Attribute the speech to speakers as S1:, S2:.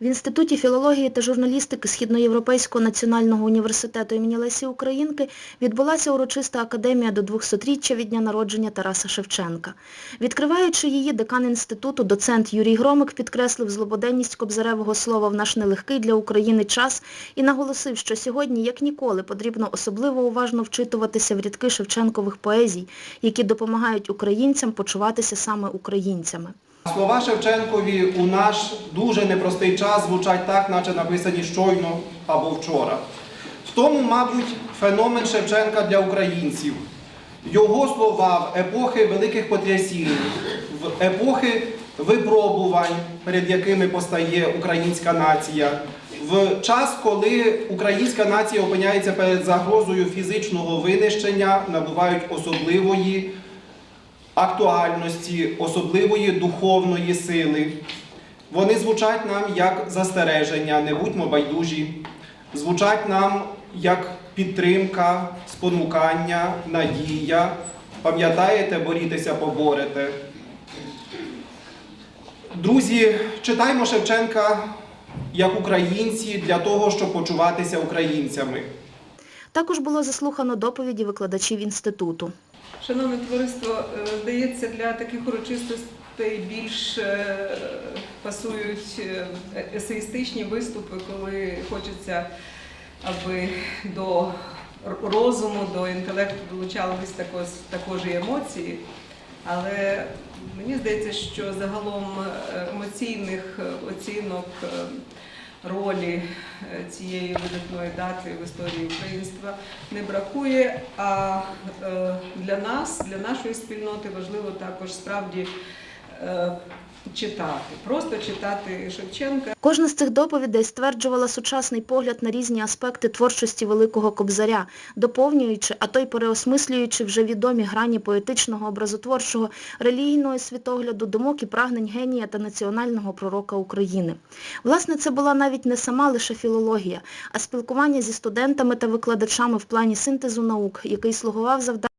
S1: В Інституті філології та журналістики Східноєвропейського національного університету імені Лесі Українки відбулася урочиста академія до 200-річчя від дня народження Тараса Шевченка. Відкриваючи її, декан інституту, доцент Юрій Громик підкреслив злободенність кобзаревого слова в наш нелегкий для України час і наголосив, що сьогодні, як ніколи, потрібно особливо уважно вчитуватися в рядки Шевченкових поезій, які допомагають українцям почуватися саме українцями.
S2: Слова Шевченкові у наш дуже непростий час звучать так, наче написані щойно або вчора. В тому, мабуть, феномен Шевченка для українців. Його слова в епохи великих потрясінь, в епохи випробувань, перед якими постає українська нація, в час, коли українська нація опиняється перед загрозою фізичного винищення, набувають особливої актуальності, особливої духовної сили. Вони звучать нам як застереження, не будьмо байдужі, звучать нам як підтримка, спонукання, надія. Пам'ятаєте, борітеся, поборете. Друзі, читаймо Шевченка як українці для того, щоб почуватися українцями.
S1: Також було заслухано доповіді викладачів інституту.
S3: Шановне товариство, е, здається, для таких урочистостей більш е, пасують е, есеїстичні виступи, коли хочеться, аби до розуму, до інтелекту долучались також, також і емоції. Але мені здається, що загалом емоційних оцінок ролі цієї видатної дати в історії українства не бракує. А для нас, для нашої спільноти важливо також справді е, читати, просто читати Шевченка.
S1: Кожна з цих доповідей стверджувала сучасний погляд на різні аспекти творчості Великого Кобзаря, доповнюючи, а то й переосмислюючи вже відомі грані поетичного, образотворчого, релігійного світогляду, думок і прагнень генія та національного пророка України. Власне, це була навіть не сама лише філологія, а спілкування зі студентами та викладачами в плані синтезу наук, який слугував завданням